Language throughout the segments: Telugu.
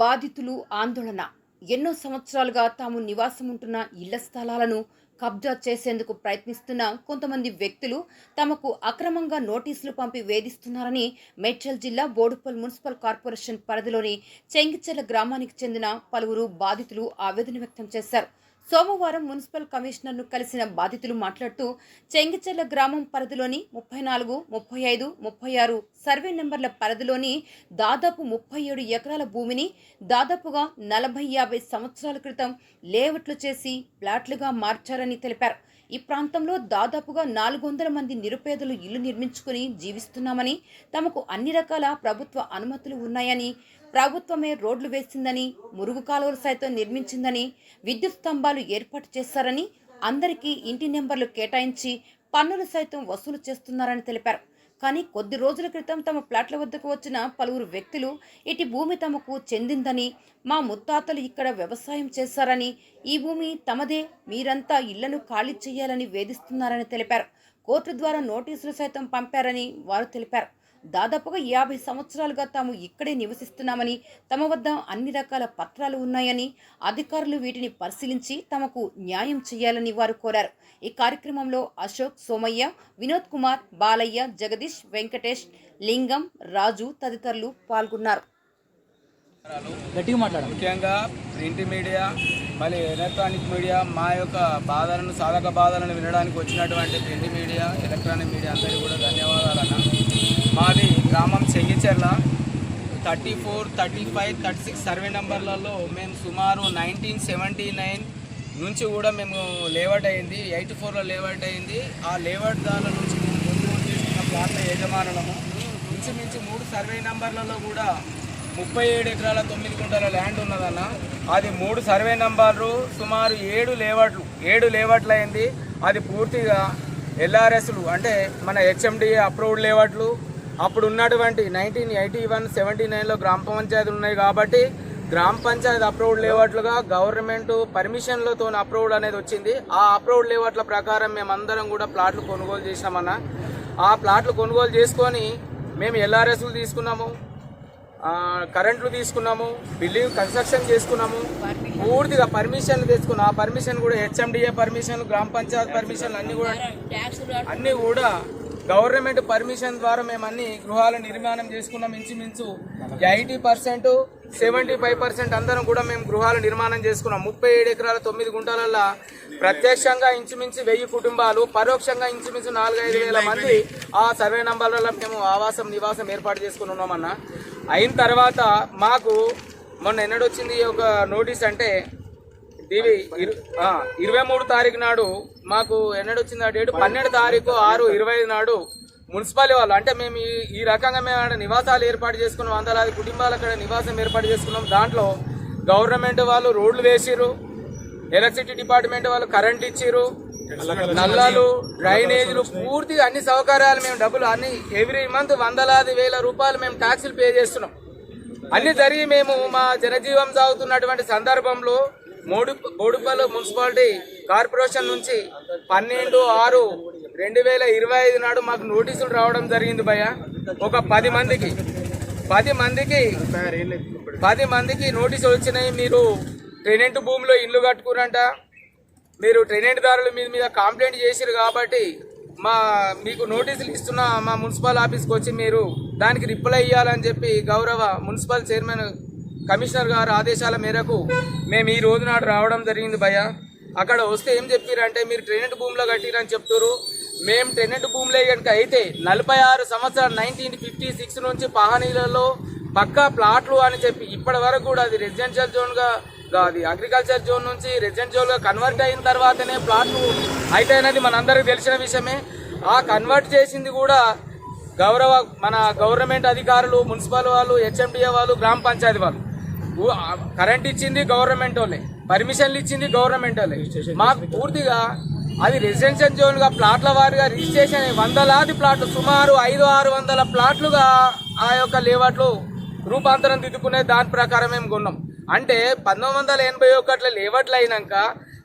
బాధితులు ఆందోళన. ఎన్నో సంవత్సరాలుగా తాము నివాసం ఉంటున్న ఇళ్ళ స్థలాలను కబ్జా చేసేందుకు ప్రయత్నిస్తున్న కొంతమంది వ్యక్తులు తమకు అక్రమంగా నోటీసులు పంపి వేధిస్తున్నారని మేడ్చల్ జిల్లా బోడుపల్ మున్సిపల్ కార్పొరేషన్ పరిధిలోని చెంగిచెర్ల గ్రామానికి చెందిన పలువురు బాధితులు ఆవేదన వ్యక్తం చేశారు. సోమవారం మున్సిపల్ కమిషనర్ను కలిసిన బాధితులు మాట్లాడుతూ చెంగిచెర్ల గ్రామం పరిధిలోని ముప్పై నాలుగు ముప్పై ఐదు ముప్పై ఆరు సర్వే నెంబర్ల పరిధిలోని దాదాపు ముప్పై ఏడు ఎకరాల భూమిని దాదాపుగా నలభై యాభై సంవత్సరాల క్రితం లేఅవుట్లు చేసి ప్లాట్లుగా మార్చారని తెలిపారు. ఈ ప్రాంతంలో దాదాపుగా నాలుగు వందల మంది నిరుపేదలు ఇల్లు నిర్మించుకుని జీవిస్తున్నామని తమకు అన్ని రకాల ప్రభుత్వ అనుమతులు ఉన్నాయని ప్రభుత్వమే రోడ్లు వేసిందని మురుగు కాలువలు సైతం నిర్మించిందని విద్యుత్ స్తంభాలు ఏర్పాటు చేశారని అందరికీ ఇంటి నెంబర్లు కేటాయించి పన్నులు సైతం వసూలు చేస్తున్నారని తెలిపారు. కానీ కొద్ది రోజుల క్రితం తమ ప్లాట్ల వద్దకు వచ్చిన పలువురు వ్యక్తులు ఇటు భూమి తమకు చెందిందని మా ముత్తాతలు ఇక్కడ వ్యవసాయం చేశారని ఈ భూమి తమదే మీరంతా ఇళ్ళను ఖాళీ చేయాలని వేధిస్తున్నారని తెలిపారు. కోర్టు ద్వారా నోటీసులు సైతం పంపారని వారు తెలిపారు. దాదాపుగా యాభై సంవత్సరాలుగా తాము ఇక్కడే నివసిస్తున్నామని తమ వద్ద అన్ని రకాల పత్రాలు ఉన్నాయని అధికారులు వీటిని పరిశీలించి తమకు న్యాయం చేయాలని వారు కోరారు. ఈ కార్యక్రమంలో అశోక్ సోమయ్య వినోద్ కుమార్ బాలయ్య జగదీష్ వెంకటేష్ లింగం రాజు తదితరులు పాల్గొన్నారు. ముఖ్యంగా ప్రింట్ మీడియా మళ్ళీ ఎలక్ట్రానిక్ మీడియా మా యొక్క బాధలను సాధక బాధలను వినడానికి వచ్చినటువంటి ప్రింట్ మీడియా ఎలక్ట్రానిక్ మీడియా అందరికీ కూడా ధన్యవాదాలన్న మాది గ్రామం Chengicherla. Thirty four thirty five thirty six survey నెంబర్లలో మేము సుమారు నైన్టీన్ సెవెంటీ నైన్ నుంచి కూడా మేము లేఅవుట్ అయింది. ఎయిటీ ఫోర్లో లేఅవుట్ అయింది. ఆ లేఅవుట్ దాని నుంచి మేము కొనుగోలు చేసుకున్న ప్లాట్ల యజమానులము. మించి మూడు సర్వే నెంబర్లలో కూడా ముప్పై ఏడు ఎకరాల తొమ్మిది గుంటల ల్యాండ్ ఉన్నదన్న. అది మూడు సర్వే నెంబర్లు సుమారు ఏడు లేవట్లు ఏడు లేవట్లు అయింది. అది పూర్తిగా ఎల్ఆర్ఎస్లు అంటే మన హెచ్ఎండిఏ అప్రూవ్డ్ లేవట్లు అప్పుడు ఉన్నటువంటి నైన్టీన్ ఎయిటీ వన్ సెవెంటీ నైన్లో గ్రామ పంచాయతీలు ఉన్నాయి కాబట్టి గ్రామ పంచాయతీ అప్రూవ్డ్ లేవట్లుగా గవర్నమెంట్ పర్మిషన్లతో అప్రూవ్డ్ అనేది వచ్చింది. ఆ అప్రూవ్డ్ లేవట్ల ప్రకారం మేమందరం కూడా ప్లాట్లు కొనుగోలు చేసినామన్న ఆ ప్లాట్లు కొనుగోలు చేసుకొని మేము ఎల్ఆర్ఎస్లు తీసుకున్నాము కరెంట్లు తీసుకున్నాము బిల్డింగ్ కన్స్ట్రక్షన్ చేసుకున్నాము. పూర్తిగా పర్మిషన్లు తెచ్చుకున్నాం ఆ పర్మిషన్ కూడా హెచ్ఎండిఏ పర్మిషన్ గ్రామ పంచాయత్ పర్మిషన్ అన్ని కూడా అన్నీ కూడా గవర్నమెంట్ పర్మిషన్ ద్వారా మేము అన్ని గృహాలు నిర్మాణం చేసుకున్నాం ఇంచుమించు eighty percent seventy five percent అందరం కూడా మేము గృహాలు నిర్మాణం చేసుకున్నాం. ముప్పై ఏడు ఎకరాల తొమ్మిది గుంటలల్లో ప్రత్యక్షంగా ఇంచుమించు వెయ్యి కుటుంబాలు పరోక్షంగా ఇంచుమించు నాలుగైదు వేల మంది ఆ సర్వే నంబర్లలో మేము ఆవాసం నివాసం ఏర్పాటు చేసుకుని ఉన్నామన్న అయిన తర్వాత మాకు మొన్న ఎన్నడొచ్చింది ఒక నోటీస్ అంటే ఇది ఇరవై మూడు తారీఖు నాడు మాకు ఎన్నడొచ్చింది ఆ డేటు? పన్నెండు తారీఖు ఆరు ఇరవై ఐదు నాడు మున్సిపాలిటీ వాళ్ళు అంటే మేము ఈ రకంగా మేము నివాసాలు ఏర్పాటు చేసుకున్నాం వందలాది కుటుంబాలు అక్కడ నివాసం ఏర్పాటు చేసుకున్నాం. దాంట్లో గవర్నమెంట్ వాళ్ళు రోడ్లు వేసిర్రు ఎలక్ట్రిసిటీ డిపార్ట్మెంట్ వాళ్ళు కరెంట్ ఇచ్చిర్రు నల్లాలు డ్రైనేజీలు పూర్తిగా అన్ని సౌకర్యాలు మేము డబ్బులు అన్ని ఎవ్రీ మంత్ వందలాది వేల రూపాయలు మేము ట్యాక్సులు పే చేస్తున్నాం. అన్ని జరిగి మేము మా జనజీవం సాగుతున్నటువంటి సందర్భంలో మూడు బోడుపల్లి మున్సిపాలిటీ కార్పొరేషన్ నుంచి పన్నెండు ఆరు రెండు వేల ఇరవై ఐదు నాడు మాకు నోటీసులు రావడం జరిగింది భయ్య. ఒక పది మందికి పది మందికి పది మందికి నోటీసులు వచ్చినాయి. మీరు టెనెంట్ భూమిలో ఇల్లు కట్టుకురంట. మీరు టెనెంట్ దారుల మీద మీద కంప్లైంట్ చేసిరు కాబట్టి మా మీకు నోటీసులు ఇస్తున్న మా మున్సిపల్ ఆఫీస్కి వచ్చి మీరు దానికి రిప్లై ఇవ్వాలని చెప్పి గౌరవ మున్సిపల్ చైర్మన్ కమిషనర్ గారు ఆదేశాల మేరకు మేము ఈ రోజు నాడు రావడం జరిగింది భయ అక్కడ వస్తే ఏం చెప్పారంటే మీరు టెనెంట్ భూమిలో కట్టిరని చెప్తారు మేము టెనెంట్ భూమిలో కనుక అయితే నలభై ఆరు సంవత్సరాలు నైన్టీన్ ఫిఫ్టీ సిక్స్ నుంచి పహానీలలో పక్కా ప్లాట్లు అని చెప్పి ఇప్పటి వరకు కూడా అది రెసిడెన్షియల్ జోన్గా అది అగ్రికల్చర్ జోన్ నుంచి రెసిడెంట్ జోన్గా కన్వర్ట్ అయిన తర్వాతనే ప్లాట్లు అయితే అనేది మనందరికీ తెలిసిన విషయమే. ఆ కన్వర్ట్ చేసింది కూడా గౌరవ మన గవర్నమెంట్ అధికారులు మున్సిపల్ వాళ్ళు హెచ్ఎండిఏ వాళ్ళు గ్రామ పంచాయతీ వాళ్ళు. కరెంట్ ఇచ్చింది గవర్నమెంట్ వాళ్ళే. పర్మిషన్లు ఇచ్చింది గవర్నమెంట్ వాళ్ళే. మాకు పూర్తిగా అది రెసిడెన్షియల్ జోన్గా ప్లాట్ల వారిగా రిజిస్ట్రేషన్ వందలాది ప్లాట్లు సుమారు ఐదు ఆరు వందల ప్లాట్లుగా ఆ యొక్క లేవట్లు రూపాంతరం దిద్దుకునే దాని ప్రకారం మేము కొన్నాం. అంటే పంతొమ్మిది వందల ఎనభై ఒకటిలో లేవట్లు అయినాక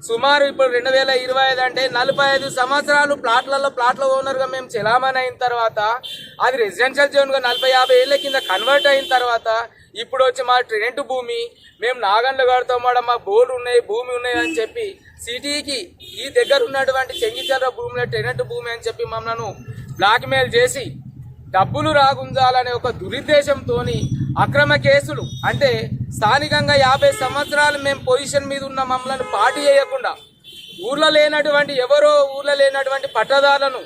సుమారు ఇప్పుడు రెండు వేల ఇరవై ఐదు అంటే నలభై ఐదు సంవత్సరాలు ప్లాట్లలో ప్లాట్ల ఓనర్గా మేము చెలామణి అయిన తర్వాత అది రెసిడెన్షియల్ జోన్గా నలభై యాభై ఏళ్ళ కింద కన్వర్ట్ అయిన తర్వాత ఇప్పుడు వచ్చి మా రెంట్ భూమి మేము నాగండ్లు కడతాం మేడం మా బోర్డు ఉన్నాయి భూమి ఉన్నాయి అని చెప్పి సిటీకి ఈ దగ్గర ఉన్నటువంటి చెంగిచర్ర భూమిలో టెనెంట్ భూమి అని చెప్పి మమ్మల్ని బ్లాక్మెయిల్ చేసి డబ్బులు రాగుంజాలనే ఒక దురుద్దేశంతో అక్రమ కేసులు అంటే స్థానికంగా యాభై సంవత్సరాలు మేము పొజిషన్ మీద ఉన్న మమ్మల్ని పార్టీ చేయకుండా ఊర్లో లేనటువంటి ఎవరో ఊర్లో లేనటువంటి పట్టదారులను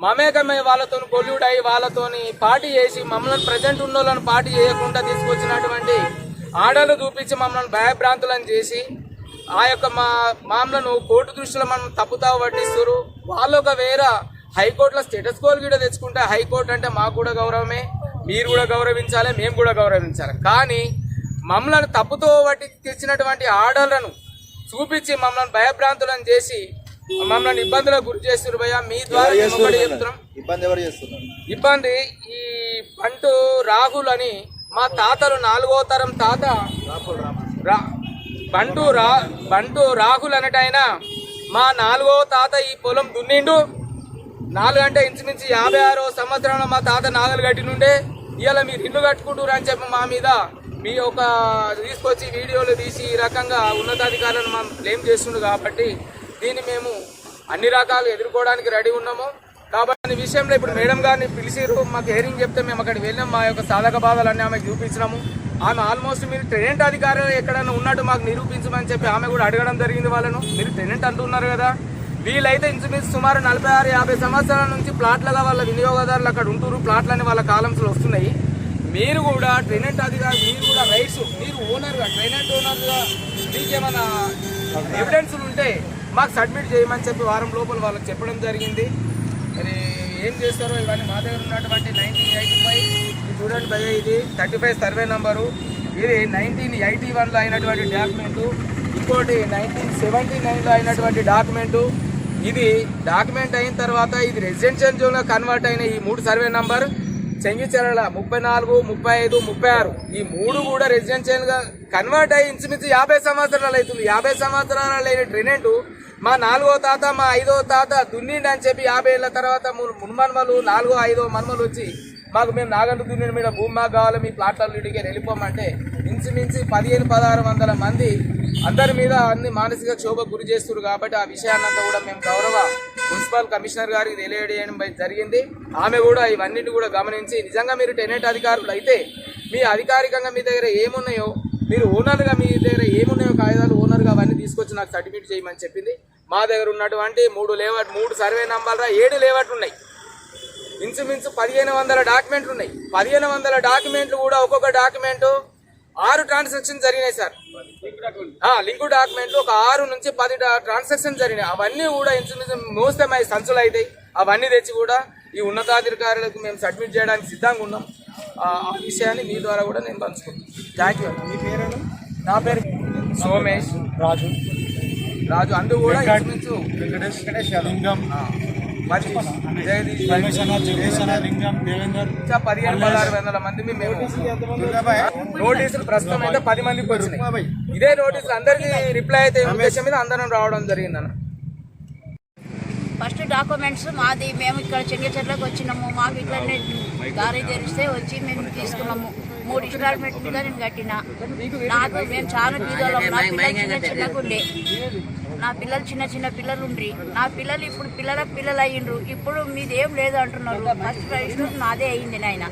మమేకమే వాళ్ళతో కొల్లుడై వాళ్ళతోని పార్టీ చేసి మమ్మల్ని ప్రజెంట్ ఉన్న వాళ్ళని పార్టీ చేయకుండా తీసుకొచ్చినటువంటి ఆడలు చూపించి మమ్మల్ని భయభ్రాంతులను చేసి ఆ యొక్క మా మామలను కోర్టు దృష్టిలో మనం తప్పుతా పట్టిస్తారు వాళ్ళు ఒక వేరే హైకోర్టులో స్టేటస్ కోల్ కూడా తెచ్చుకుంటే హైకోర్టు అంటే మాకు కూడా గౌరవమే మీరు కూడా గౌరవించాలి మేము కూడా గౌరవించాలి. కానీ మమ్మల్ని తప్పుతో పట్టి తెచ్చినటువంటి ఆర్డర్లను చూపించి మమ్మల్ని భయభ్రాంతులను చేసి మమ్మల్ని ఇబ్బందులకు గురి చేస్తున్నారు భయ్య. మీ ద్వారా చెప్తున్నాం. ఇబ్బంది ఎవరు చేస్తున్నారు? ఇబ్బంది ఈ పంటు రాహుల్ అని మా తాతలు నాలుగో తరం తాత బంటు రా బంటు రాహుల్ అనటైనా మా నాలుగో తాత ఈ పొలం దున్నిండు. నాలుగు అంటే ఇంచుమించు యాభై ఆరో సంవత్సరంలో మా తాత నాగలు కట్టినుండే ఇవాళ మీరు ఇల్లు కట్టుకుంటారు అని చెప్పి మా మీద మీ ఒక తీసుకొచ్చి వీడియోలు తీసి ఈ రకంగా ఉన్నతాధికారులను మనం బ్లేమ్ చేస్తుండు కాబట్టి దీన్ని మేము అన్ని రకాలు ఎదుర్కోవడానికి రెడీ ఉన్నాము. కాబట్టి విషయంలో ఇప్పుడు మేడం గారిని పిలిచిరు మాకు హెరింగ్ చెప్తే మేము అక్కడికి వెళ్ళాం మా యొక్క సాధక బాధలన్నీ ఆమెకు చూపించినాము. ఆమె ఆల్మోస్ట్ మీరు టెనెంట్ అధికారులు ఎక్కడైనా ఉన్నట్టు మాకు నిరూపించమని చెప్పి ఆమె కూడా అడగడం జరిగింది వాళ్ళను. మీరు టెనెంట్ అంటున్నారు కదా. వీళ్ళైతే ఇంచుమించు సుమారు నలభై ఆరు యాభై సంవత్సరాల నుంచి ప్లాట్లుగా వాళ్ళ వినియోగదారులు అక్కడ ఉంటున్నారు ప్లాట్లని వాళ్ళ కాలమ్స్లో వస్తున్నాయి. మీరు కూడా టెనెంట్ అధికారి మీరు కూడా రైట్స్ మీరు ఓనర్గా టెనెంట్ ఓనర్గా మీకేమైనా ఎవిడెన్స్లు ఉంటే మాకు సబ్మిట్ చేయమని చెప్పి వారం లోపల వాళ్ళకి చెప్పడం జరిగింది. మరి ఏం చేస్తారో ఇవన్నీ మా దగ్గర ఉన్నటువంటి నైన్టీన్ ఎయిటీ ఫైవ్ చూడండి ఇది థర్టీ ఫైవ్ సర్వే నంబరు. ఇది నైన్టీన్ ఎయిటీ వన్లో అయినటువంటి డాక్యుమెంటు. ఇంకోటి నైన్టీన్ సెవెంటీ నైన్లో అయినటువంటి డాక్యుమెంటు. ఇది డాక్యుమెంట్ అయిన తర్వాత ఇది రెసిడెన్షియల్ జోన్గా కన్వర్ట్ అయిన ఈ మూడు సర్వే నంబర్. చెంగిచెరల ముప్పై నాలుగు ముప్పై ఐదు ముప్పై ఆరు. ఈ మూడు కూడా రెసిడెన్షియల్గా కన్వర్ట్ అయ్యి ఇంచుమించు యాభై సంవత్సరాలు అవుతుంది. యాభై సంవత్సరాలు లేని ట్రెనెంట్ మా నాలుగో తాత మా ఐదో తాత దున్నిండి అని చెప్పి యాభై ఏళ్ళ తర్వాత మున్మన్మలు నాలుగో ఐదో మన్మలు వచ్చి మాకు మేము నాగంటు దున్నిన మీద భూమి మాకు కావాలి మీ ప్లాట్ల ఇటుకే వెళ్ళిపోమంటే ఇంచుమించి పదిహేను పదహారు వందల మంది అందరి మీద అన్ని మానసిక క్షోభ గురి చేస్తున్నారు కాబట్టి ఆ విషయాన్నంతా కూడా మేము గౌరవ మున్సిపల్ కమిషనర్ గారికి తెలియజేయడం జరిగింది. ఆమె కూడా ఇవన్నిటి కూడా గమనించి నిజంగా మీరు టెనెంట్ అధికారులు అయితే మీ అధికారికంగా మీ దగ్గర ఏమున్నాయో మీరు ఓనర్గా మీ దగ్గర ఏమున్నాయో కాగితాలు ఓనర్గా అవన్నీ తీసుకొచ్చి నాకు సర్టిఫికేట్ చేయమని చెప్పింది. మా దగ్గర ఉన్నటువంటి మూడు లేవట్ మూడు సర్వే నంబర్ల ఏడు లేవట్లు ఉన్నాయి ఇంచుమించు పదిహేను వందల డాక్యుమెంట్లు ఉన్నాయి పదిహేను వందల డాక్యుమెంట్లు కూడా ఒక్కొక్క డాక్యుమెంటు ఆరు ట్రాన్సాక్షన్ జరిగినాయి సార్. లింకు డాక్యుమెంట్లు ఒక ఆరు నుంచి పది ట్రాన్సాక్షన్ జరిగినాయి. అవన్నీ కూడా ఇంచుమించు మోస్తే మై సంచులు అవుతాయి అవన్నీ తెచ్చి కూడా ఈ ఉన్నతాధికారులకు మేము సబ్మిట్ చేయడానికి సిద్ధంగా ఉన్నాం. ఆ విషయాన్ని మీ ద్వారా కూడా నేను పంచుకుంటాను థ్యాంక్ యూ మీ పేరు నా పేరు సోమేష్. రాజు. రాజు అందు కూడా ఇంచుమించు వెంకటేష్ లింగం. మరి పదిహేను పదహారు వందల మంది మేము. నోటీసులు ప్రస్తుతం అయితే పది మందికి వచ్చినాయి ఇదే నోటీసులు అందరికీ రిప్లై అయితే ఉద్దేశం మీద అందరం రావడం జరిగింది అన్న. ఫస్ట్ డాక్యుమెంట్స్ మాది మేము ఇక్కడ చెంగచెర్లకు వచ్చినాము. మాకు ఇట్లనే దారి తెరిస్తే వచ్చి మేము తీసుకున్నాము. మూడు ఇన్స్టాల్మెంట్ మీద నేను కట్టిన. నాకు మేము చాలా బీదోళ్ళం నా పిల్లలు చిన్న చిన్నకుండే నా పిల్లలు చిన్న చిన్న పిల్లలు ఉండ్రి. నా పిల్లలు ఇప్పుడు పిల్లల పిల్లలు అయ్యిండ్రు. ఇప్పుడు మీదేం లేదు అంటున్నారు. ఫస్ట్ రిజిస్టర్ నాదే అయ్యింది నాయన.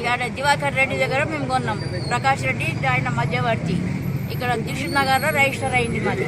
ఇక దివాకర్ రెడ్డి దగ్గర మేము కొన్నాం. ప్రకాష్ రెడ్డి ఆయన మధ్యవర్తి. ఇక్కడ దిల్షుక్ నగర్లో రిజిస్టర్ అయింది మాది.